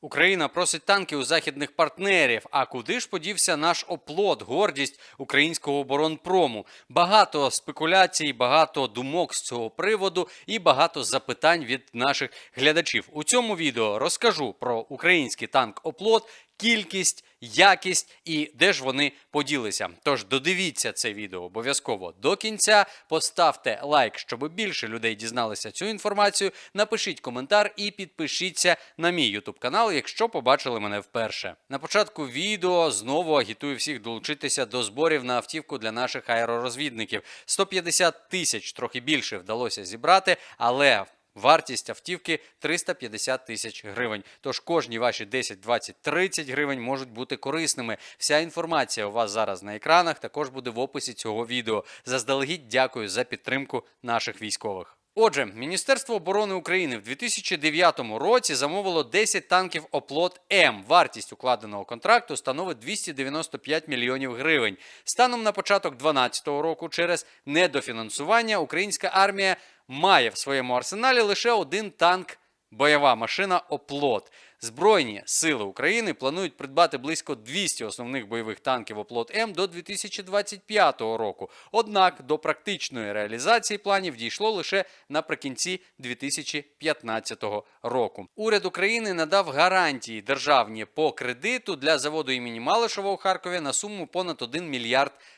Україна просить танки у західних партнерів. А куди ж подівся наш оплот, гордість українського оборонпрому? Багато спекуляцій, багато думок з цього приводу і багато запитань від наших глядачів. У цьому відео розкажу про український танк оплот, кількість, якість і де ж вони поділися. Тож додивіться це відео обов'язково до кінця. Поставте лайк, щоб більше людей дізналися цю інформацію. Напишіть коментар і підпишіться на мій YouTube канал, якщо побачили мене вперше. На початку відео знову агітую всіх долучитися до зборів на автівку для наших аеророзвідників. 150 тисяч трохи більше вдалося зібрати, але Вартість автівки 350 тисяч гривень. Тож кожні ваші 10, 20, 30 гривень можуть бути корисними. Вся інформація у вас зараз на екранах також буде в описі цього відео. Заздалегідь дякую за підтримку наших військових. Отже, Міністерство оборони України в 2009 році замовило 10 танків оплот М. Вартість укладеного контракту становить 295 мільйонів гривень. Станом на початок 2012 року, через недофінансування, українська армія має в своєму арсеналі лише один танк. Бойова машина Оплот. Збройні сили України планують придбати близько 200 основних бойових танків Оплот М до 2025 року. Однак до практичної реалізації планів дійшло лише наприкінці 2015 року. Уряд України надав гарантії державні по кредиту для заводу імені Малишева у Харкові на суму понад 1 мільярд гривень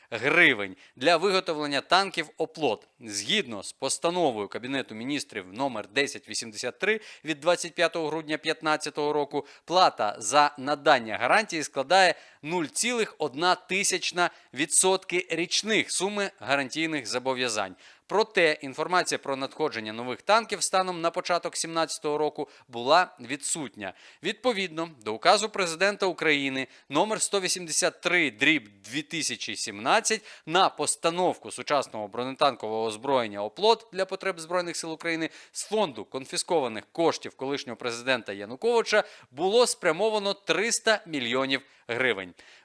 для виготовлення танків оплот згідно з постановою Кабінету міністрів номер 1083 від 25 грудня 2015 року. Плата за надання гарантії складає 0,1 тисячна відсотки річних суми гарантійних зобов'язань. Проте інформація про надходження нових танків станом на початок 2017 року була відсутня. Відповідно до указу президента України номер 183 дріб 2017 на постановку сучасного бронетанкового озброєння оплот для потреб збройних сил України з фонду конфіскованих коштів колишнього президента Януковича було спрямовано 300 мільйонів гривень.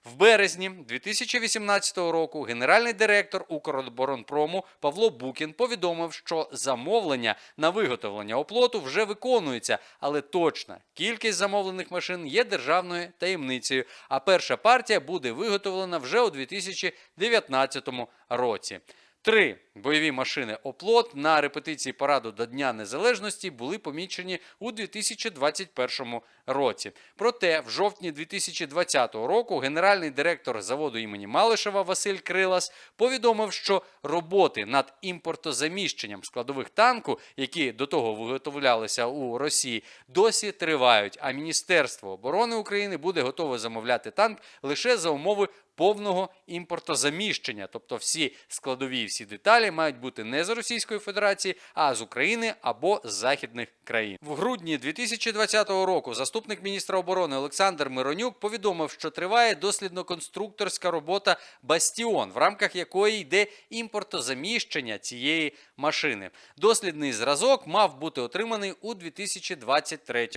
В березні 2018 року генеральний директор Укроборонпрому Павло Букін повідомив, що замовлення на виготовлення оплоту вже виконується, але точна кількість замовлених машин є державною таємницею. А перша партія буде виготовлена вже у 2019 році. Три бойові машини оплот на репетиції параду до Дня Незалежності були помічені у 2021 році. Проте, в жовтні 2020 року генеральний директор заводу імені Малишева Василь Крилас повідомив, що роботи над імпортозаміщенням складових танку, які до того виготовлялися у Росії, досі тривають. А Міністерство оборони України буде готове замовляти танк лише за умови повного імпортозаміщення, тобто всі складові, всі деталі мають бути не з Російської Федерації, а з України або з західних країн. В грудні 2020 року заступник міністра оборони Олександр Миронюк повідомив, що триває дослідно-конструкторська робота Бастіон, в рамках якої йде імпортозаміщення цієї машини. Дослідний зразок мав бути отриманий у 2023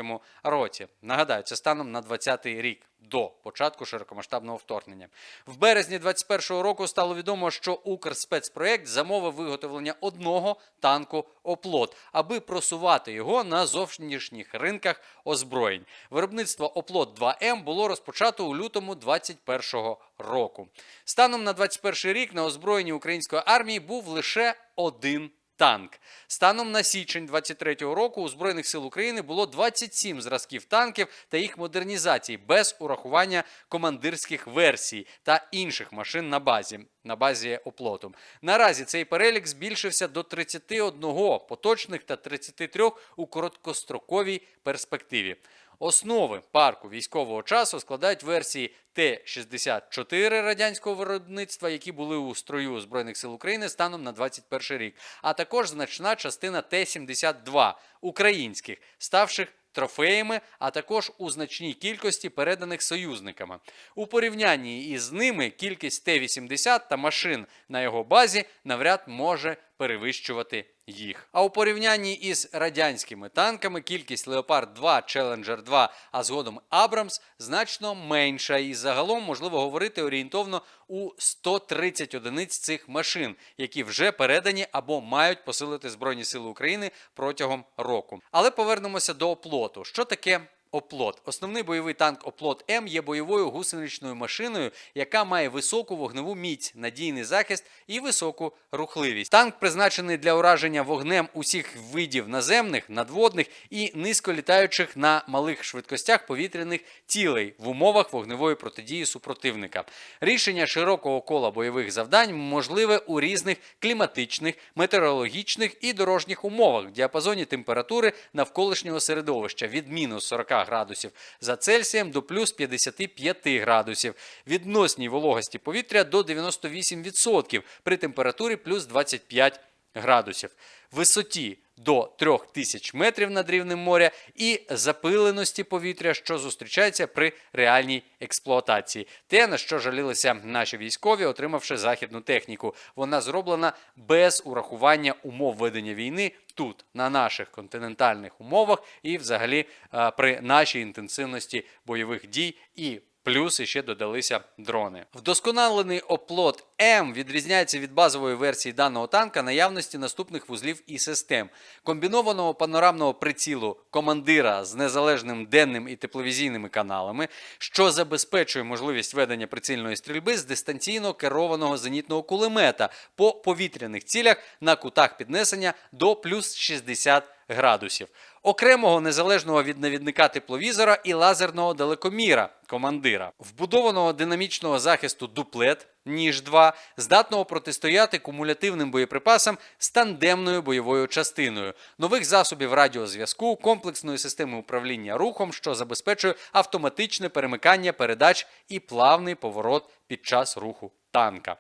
році. Нагадаю, це станом на 2020 рік до початку широкомасштабного вторгнення. В березні 2021 року стало відомо, що Укрспецпроєкт замовив виготовлення одного танку оплот, аби просувати його на зовнішніх ринках озброєнь. Виробництво оплот 2 М було розпочато у лютому 2021 року. Станом на 2021 рік на озброєнні української армії був лише один танк. Станом на січень 23-го року у Збройних сил України було 27 зразків танків та їх модернізацій без урахування командирських версій та інших машин на базі. На базі оплоту. Наразі цей перелік збільшився до 31 поточних та 33 у короткостроковій перспективі. Основи парку військового часу складають версії Т-64 радянського виробництва, які були у строю Збройних сил України станом на 21 рік, а також значна частина Т-72 українських, ставших трофеями, а також у значній кількості переданих союзниками. У порівнянні із ними кількість Т-80 та машин на його базі навряд може перевищувати їх. А у порівнянні із радянськими танками кількість Леопард 2, Челенджер 2, а згодом Абрамс значно менша, і загалом можливо говорити орієнтовно у 130 одиниць цих машин, які вже передані або мають посилити Збройні Сили України протягом року. Але повернемося до оплоту. Що таке Оплот. Основний бойовий танк Оплот М є бойовою гусеничною машиною, яка має високу вогневу міць, надійний захист і високу рухливість. Танк призначений для ураження вогнем усіх видів наземних, надводних і низьколітаючих на малих швидкостях повітряних цілей в умовах вогневої протидії супротивника. Рішення широкого кола бойових завдань можливе у різних кліматичних, метеорологічних і дорожніх умовах в діапазоні температури навколишнього середовища від мінус 40 градусів. За Цельсієм до плюс 55 градусів, відносній вологості повітря до 98% при температурі плюс 25 градусів, висоті до 3000 метрів над рівнем моря і запиленості повітря, що зустрічається при реальній експлуатації. Те, на що жалілися наші військові, отримавши західну техніку. Вона зроблена без урахування умов ведення війни тут, на наших континентальних умовах, і взагалі е, при нашій інтенсивності бойових дій і Плюс іще додалися дрони. Вдосконалений оплот М відрізняється від базової версії даного танка наявності наступних вузлів і систем: комбінованого панорамного прицілу командира з незалежним денним і тепловізійними каналами, що забезпечує можливість ведення прицільної стрільби з дистанційно керованого зенітного кулемета по повітряних цілях на кутах піднесення до плюс 60 градусів, окремого незалежного від навідника тепловізора і лазерного далекоміра командира, вбудованого динамічного захисту дуплет. Ніж 2 здатного протистояти кумулятивним боєприпасам з тандемною бойовою частиною, нових засобів радіозв'язку, комплексної системи управління рухом, що забезпечує автоматичне перемикання передач і плавний поворот під час руху танка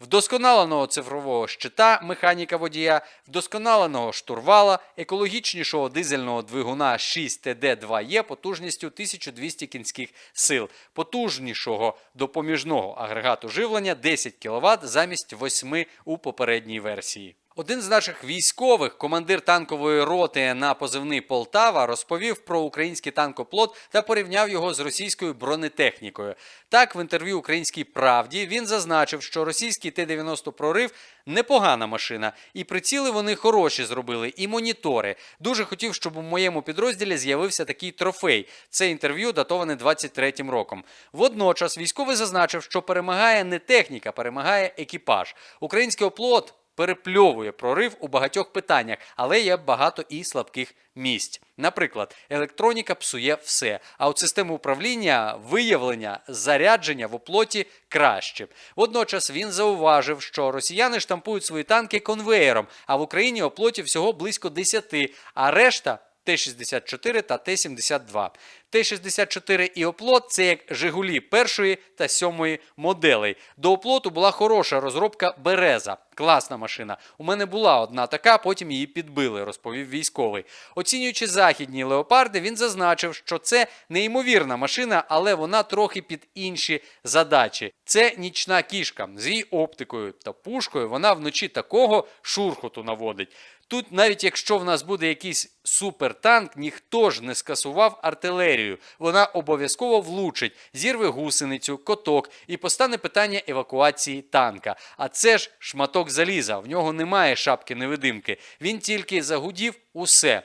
вдосконаленого цифрового щита механіка водія, вдосконаленого штурвала, екологічнішого дизельного двигуна 6 ТД2Е потужністю 1200 кінських сил, потужнішого допоміжного агрегату живлення 10 кВт замість 8 у попередній версії. Один з наших військових, командир танкової роти на позивний Полтава, розповів про український танкоплот та порівняв його з російською бронетехнікою. Так, в інтерв'ю Українській правді він зазначив, що російський Т-90 прорив непогана машина, і приціли вони хороші зробили, і монітори. Дуже хотів, щоб у моєму підрозділі з'явився такий трофей. Це інтерв'ю датоване 23-м роком. Водночас військовий зазначив, що перемагає не техніка, перемагає екіпаж. Український оплот перепльовує прорив у багатьох питаннях, але є багато і слабких місць. Наприклад, електроніка псує все, а от систему управління, виявлення, зарядження в оплоті краще. Водночас він зауважив, що росіяни штампують свої танки конвеєром, а в Україні оплоті всього близько 10, а решта. Т-64 та Т-72. Т-64 і оплот це як Жигулі першої та сьомої моделей. До оплоту була хороша розробка Береза. Класна машина. У мене була одна така, потім її підбили, розповів військовий. Оцінюючи західні леопарди, він зазначив, що це неймовірна машина, але вона трохи під інші задачі. Це нічна кішка з її оптикою та пушкою. Вона вночі такого шурхоту наводить. Тут, навіть якщо в нас буде якийсь супертанк, ніхто ж не скасував артилерію. Вона обов'язково влучить, зірве гусеницю, коток і постане питання евакуації танка. А це ж шматок заліза. В нього немає шапки невидимки. Він тільки загудів усе.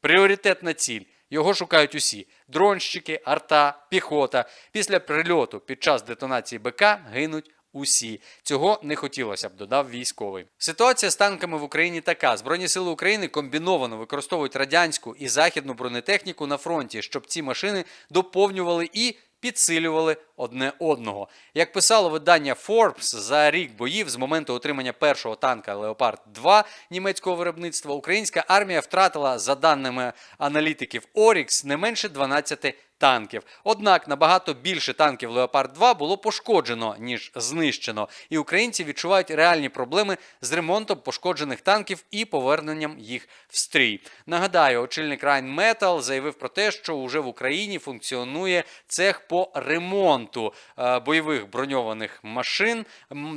Пріоритетна ціль. Його шукають усі: дронщики, арта, піхота. Після прильоту під час детонації БК гинуть усі. Цього не хотілося б, додав військовий. Ситуація з танками в Україні така: Збройні сили України комбіновано використовують радянську і західну бронетехніку на фронті, щоб ці машини доповнювали і підсилювали одне одного. Як писало видання Forbes, за рік боїв з моменту отримання першого танка Leopard 2 німецького виробництва українська армія втратила, за даними аналітиків Orix, не менше 12 танків. Однак набагато більше танків Leopard 2 було пошкоджено, ніж знищено, і українці відчувають реальні проблеми з ремонтом пошкоджених танків і поверненням їх в стрій. Нагадаю, очільник Rheinmetall заявив про те, що уже в Україні функціонує цех по ремонту е, бойових броньованих машин,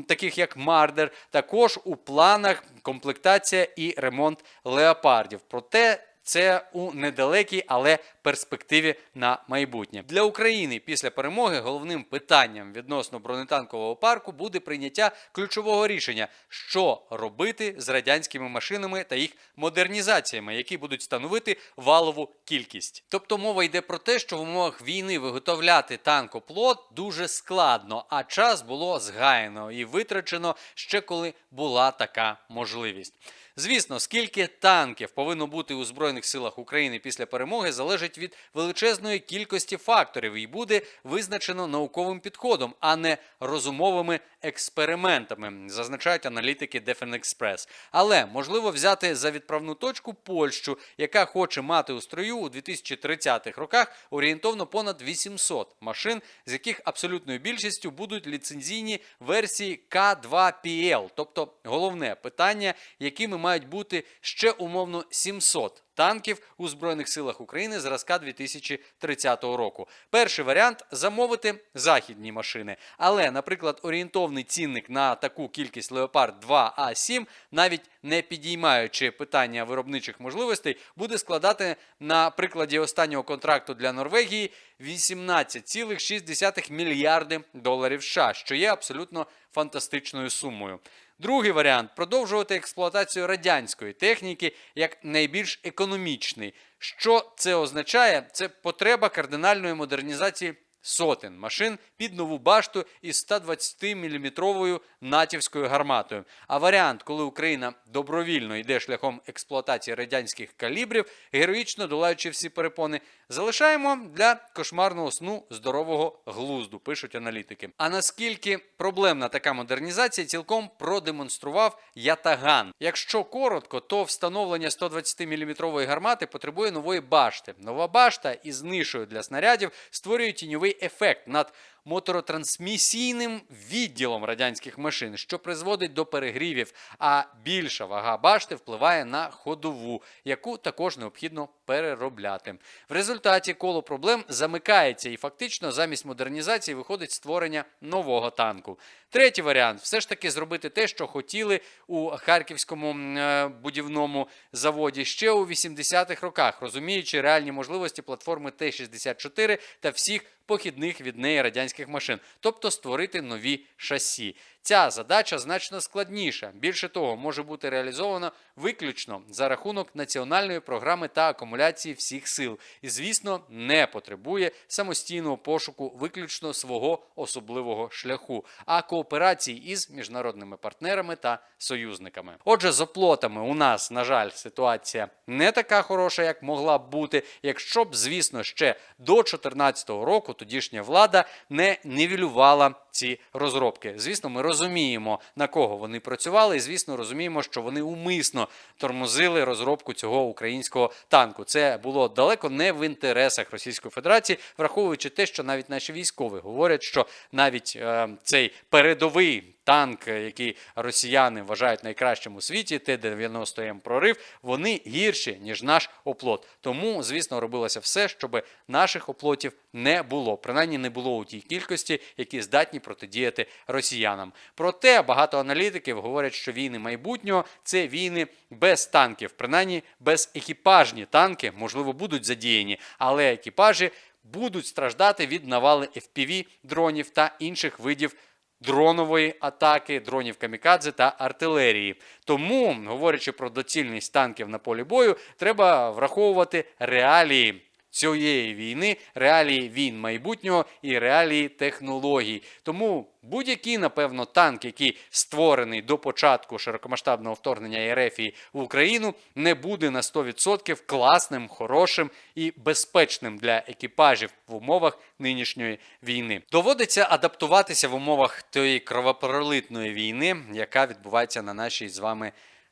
таких як Мардер. Також у планах комплектація і ремонт леопардів. Проте це у недалекій, але перспективі на майбутнє для України після перемоги. Головним питанням відносно бронетанкового парку буде прийняття ключового рішення, що робити з радянськими машинами та їх модернізаціями, які будуть становити валову кількість. Тобто мова йде про те, що в умовах війни виготовляти танкоплот дуже складно, а час було згаяно і витрачено ще коли була така можливість. Звісно, скільки танків повинно бути у збройних силах України після перемоги, залежить від величезної кількості факторів і буде визначено науковим підходом, а не розумовими експериментами, зазначають аналітики Defense Express. Але можливо взяти за відправну точку Польщу, яка хоче мати у строю у 2030-х роках орієнтовно понад 800 машин, з яких абсолютною більшістю будуть ліцензійні версії К2PL. Тобто головне питання, якими мають бути ще умовно 700 танків у Збройних силах України зразка 2030 року. Перший варіант замовити західні машини. Але, наприклад, орієнтовний цінник на таку кількість Леопард 2 А7, навіть не підіймаючи питання виробничих можливостей, буде складати на прикладі останнього контракту для Норвегії 18,6 мільярди доларів США, що є абсолютно фантастичною сумою. Другий варіант продовжувати експлуатацію радянської техніки як найбільш економічний. Що це означає? Це потреба кардинальної модернізації сотень машин під нову башту із 120-мм натівською гарматою. А варіант, коли Україна добровільно йде шляхом експлуатації радянських калібрів, героїчно долаючи всі перепони, залишаємо для кошмарного сну здорового глузду, пишуть аналітики. А наскільки проблемна така модернізація, цілком продемонстрував Ятаган. Якщо коротко, то встановлення 120-мм гармати потребує нової башти. Нова башта із нишою для снарядів створює тіньовий ефект над моторотрансмісійним відділом радянських машин, що призводить до перегрівів, а більша вага башти впливає на ходову, яку також необхідно переробляти. В результаті коло проблем замикається і фактично замість модернізації виходить створення нового танку. Третій варіант все ж таки зробити те, що хотіли у харківському е, будівному заводі ще у 80-х роках, розуміючи реальні можливості платформи Т-64 та всіх похідних від неї радянських машин, тобто створити нові шасі. Ця задача значно складніша. Більше того, може бути реалізована виключно за рахунок національної програми та акумуляції всіх сил, і, звісно, не потребує самостійного пошуку виключно свого особливого шляху, а кооперації із міжнародними партнерами та союзниками. Отже, з оплотами у нас, на жаль, ситуація не така хороша, як могла б бути, якщо б, звісно, ще до 2014 року тодішня влада не нівелювала ці розробки. Звісно, ми розуміємо на кого вони працювали, і звісно, розуміємо, що вони умисно тормозили розробку цього українського танку. Це було далеко не в інтересах Російської Федерації, враховуючи те, що навіть наші військові говорять, що навіть е, цей передовий. Танк, який росіяни вважають найкращим у світі, Т-90М прорив, вони гірші, ніж наш оплот. Тому, звісно, робилося все, щоб наших оплотів не було. Принаймні не було у тій кількості, які здатні протидіяти росіянам. Проте багато аналітиків говорять, що війни майбутнього це війни без танків, принаймні без екіпажні танки, можливо, будуть задіяні, але екіпажі будуть страждати від навали FPV дронів та інших видів дронової атаки, дронів камікадзе та артилерії. Тому, говорячи про доцільність танків на полі бою, треба враховувати реалії. Цієї війни, реалії війн майбутнього і реалії технологій. Тому будь-який, напевно, танк, який створений до початку широкомасштабного вторгнення РФ в Україну, не буде на 100% класним, хорошим і безпечним для екіпажів в умовах нинішньої війни. Доводиться адаптуватися в умовах тієї кровопролитної війни, яка відбувається на нашій з вами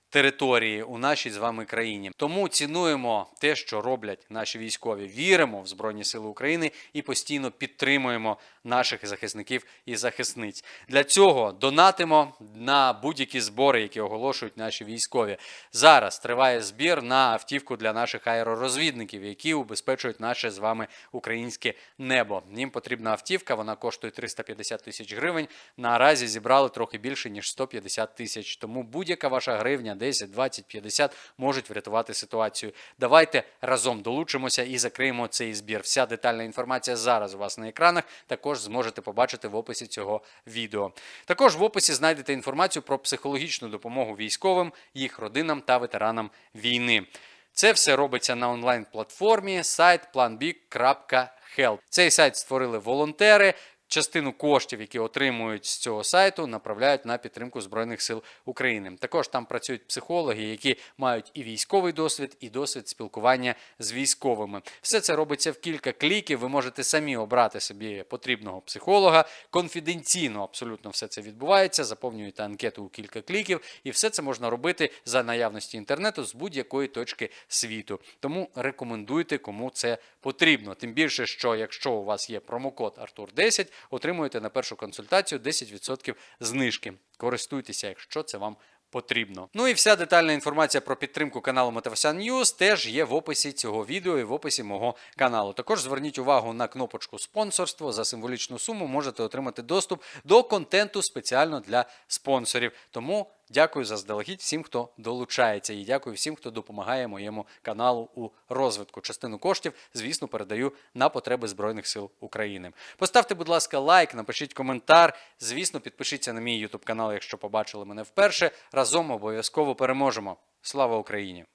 території у нашій з вами країні. Тому цінуємо те, що роблять наші військові. Віримо в Збройні Сили України і постійно підтримуємо наших захисників і захисниць. Для цього донатимо на будь-які збори, які оголошують наші військові. Зараз триває збір на автівку для наших аеророзвідників, які убезпечують наше з вами українське небо. Їм потрібна автівка, вона коштує 350 тисяч гривень. Наразі зібрали трохи більше ніж 150 тисяч. Тому будь-яка ваша гривня 10, 20, 50 можуть врятувати ситуацію. Давайте разом долучимося і закриємо цей збір. Вся детальна інформація зараз у вас на екранах. Також зможете побачити в описі цього відео. Також в описі знайдете інформацію про психологічну допомогу військовим, їх родинам та ветеранам війни. Це все робиться на онлайн-платформі сайт planbig.help. Цей сайт створили волонтери. Частину коштів, які отримують з цього сайту, направляють на підтримку Збройних сил України. Також там працюють психологи, які мають і військовий досвід, і досвід спілкування з військовими. Все це робиться в кілька кліків. Ви можете самі обрати собі потрібного психолога. Конфіденційно абсолютно все це відбувається. Заповнюєте анкету у кілька кліків, і все це можна робити за наявності інтернету з будь-якої точки світу. Тому рекомендуйте, кому це потрібно. Тим більше, що якщо у вас є промокод Артур 10 отримуєте на першу консультацію 10% знижки. Користуйтеся, якщо це вам потрібно. Ну і вся детальна інформація про підтримку каналу Мотивасян News теж є в описі цього відео і в описі мого каналу. Також зверніть увагу на кнопочку спонсорство. За символічну суму можете отримати доступ до контенту спеціально для спонсорів. Тому дякую заздалегідь всім, хто долучається, і дякую всім, хто допомагає моєму каналу у розвитку. Частину коштів, звісно, передаю на потреби Збройних сил України. Поставте, будь ласка, лайк, напишіть коментар. Звісно, підпишіться на мій YouTube канал, якщо побачили мене вперше. Разом обов'язково переможемо. Слава Україні!